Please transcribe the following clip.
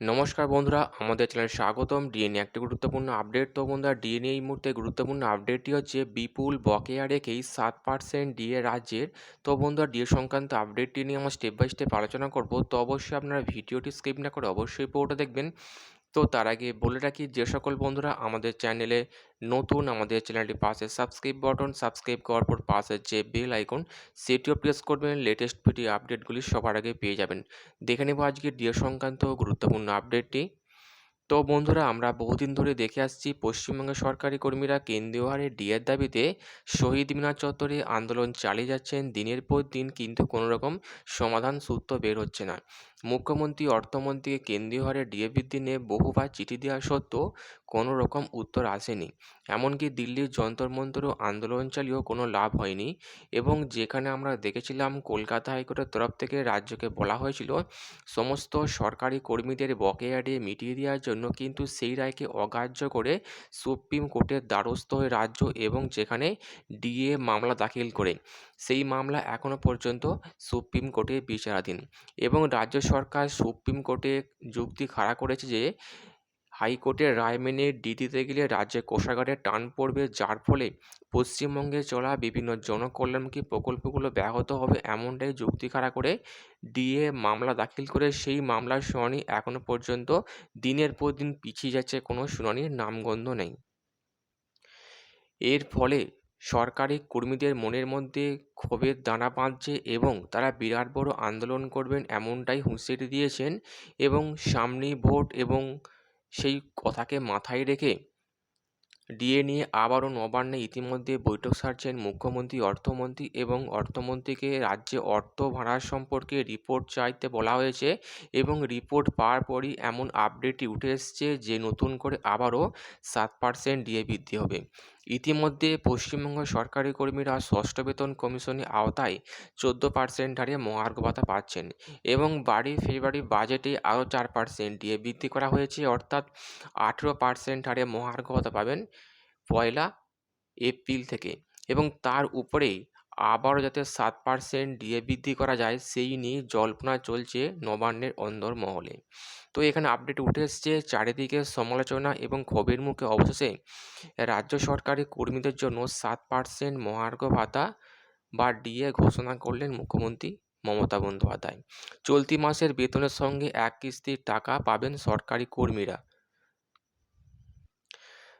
নমস্কার বন্ধুরা, আমাদের চ্যানেলে স্বাগতম। ডিএনএ একটি গুরুত্বপূর্ণ আপডেট তো বন্ধুরা ডিএনএ এই মুহূর্তে গুরুত্বপূর্ণ আপডেটটি হচ্ছে বিপুল বকেয়া রেখেই সাত পার্সেন্ট ডিএ রাজ্যের। তো বন্ধুরা ডিএ সংক্রান্ত আপডেটটি নিয়ে আমরা স্টেপ বাই স্টেপ আলোচনা করব। তো অবশ্যই আপনারা ভিডিওটি স্কিপ না করে অবশ্যই পুরোটা দেখবেন। তো তার আগে বলে রাখি, যে সকল বন্ধুরা আমাদের চ্যানেলে নতুন, আমাদের চ্যানেলটি পাশে সাবস্ক্রাইব বাটন, সাবস্ক্রাইব করার পর পাশে যে বেল আইকন, সেটিও প্রেস করবেন। লেটেস্ট ভিডিও আপডেটগুলি সবার আগে পেয়ে যাবেন। দেখে নেব আজকে ডিও সংক্রান্ত গুরুত্বপূর্ণ আপডেটটি তো বন্ধুরা, আমরা বহুদিন ধরে দেখে আসছি, পশ্চিমবঙ্গের সরকারি কর্মীরা কেন্দ্রীয় হারে ডিএর দাবিতে শহীদ মিনার চত্বরে আন্দোলন চালিয়ে যাচ্ছেন। দিনের পর দিন কিন্তু কোনো রকম সমাধান সূত্র বের হচ্ছে না। মুখ্যমন্ত্রী অর্থমন্ত্রীকে কেন্দ্রীয় হারে ডিএ বৃদ্ধি নিয়ে বহুবার চিঠি দেওয়া সত্ত্বেও কোনো রকম উত্তর আসেনি। এমনকি দিল্লির যন্তর মন্তরও আন্দোলন চালিয়েও কোনো লাভ হয়নি এবং যেখানে আমরা দেখেছিলাম কলকাতা হাইকোর্টের তরফ থেকে রাজ্যকে বলা হয়েছিল, সমস্ত সরকারি কর্মীদের বকেয়া দিয়ে মিটিয়ে দেওয়ার জন্য কিন্তু সেই রায়কে অগ্রাহ্য করে সুপ্রিম কোর্টের দ্বারস্থ হয়ে রাজ্য এবং যেখানে ডিএ মামলা দাখিল করে, সেই মামলা এখনও পর্যন্ত সুপ্রিম কোর্টে বিচারাধীন এবং রাজ্য সরকার সুপ্রিম কোর্টে যুক্তি খাড়া করেছে যে, হাইকোর্টের রায় মেনে ডি দিতে গেলে রাজ্যে কোষাগারে টান পড়বে, যার ফলে পশ্চিমবঙ্গে চলা বিভিন্ন জনকল্যাণমুখী প্রকল্পগুলো ব্যাহত হবে এমনটাই যুক্তি খাড়া করে ডিএ মামলা দাখিল করে সেই মামলার শুনানি এখনও পর্যন্ত দিনের পর দিন পিছিয়ে যাচ্ছে, কোনো শুনানির নামগন্ধ নেই। এর ফলে সরকারি কর্মীদের মনের মধ্যে ক্ষোভের দানা বাঁধছে এবং তারা বিরাট বড় আন্দোলন করবেন এমনটাই হুঁশিয়ারি দিয়েছেন এবং সামনেই ভোট এবং সেই কথাকে মাথায় রেখে ডিএ নিয়ে আবারও নবান্নে ইতিমধ্যে বৈঠক সারছেন মুখ্যমন্ত্রী, অর্থমন্ত্রী এবং অর্থমন্ত্রীকে রাজ্যে অর্থ ভাড়া সম্পর্কে রিপোর্ট চাইতে বলা হয়েছে এবং রিপোর্ট পাওয়ার পরই এমন আপডেটই উঠে এসছে যে নতুন করে আবারও সাত পার্সেন্ট ডিএ বৃদ্ধি হবে। ইতিমধ্যে পশ্চিমবঙ্গ সরকারি কর্মীরা ষষ্ঠ বেতন কমিশনের আওতায় চোদ্দ পার্সেন্ট হারে মহার্ঘ ভাতা পাচ্ছেন এবং বাড়ি ফেব্রুয়ারি বাজেটে আরও চার পার্সেন্ট দিয়ে বৃদ্ধি করা হয়েছে। অর্থাৎ আঠেরো পার্সেন্ট হারে মহার্ঘ ভাতা পাবেন পয়লা এপ্রিল থেকে এবং তার উপরেই আবারও যাতে সাত পার্সেন্ট ডিএ বৃদ্ধি করা যায়, সেই নিয়ে জল্পনা চলছে নবান্নের অন্দর মহলে। তো এখানে আপডেট উঠে এসছে চারিদিকে সমালোচনা এবং ক্ষোভের মুখে অবশেষে রাজ্য সরকারি কর্মীদের জন্য সাত পার্সেন্ট মহার্ঘ ভাতা বা ডিএ ঘোষণা করলেন মুখ্যমন্ত্রী মমতা বন্দ্যোপাধ্যায়। চলতি মাসের বেতনের সঙ্গে এক কিস্তির টাকা পাবেন সরকারি কর্মীরা।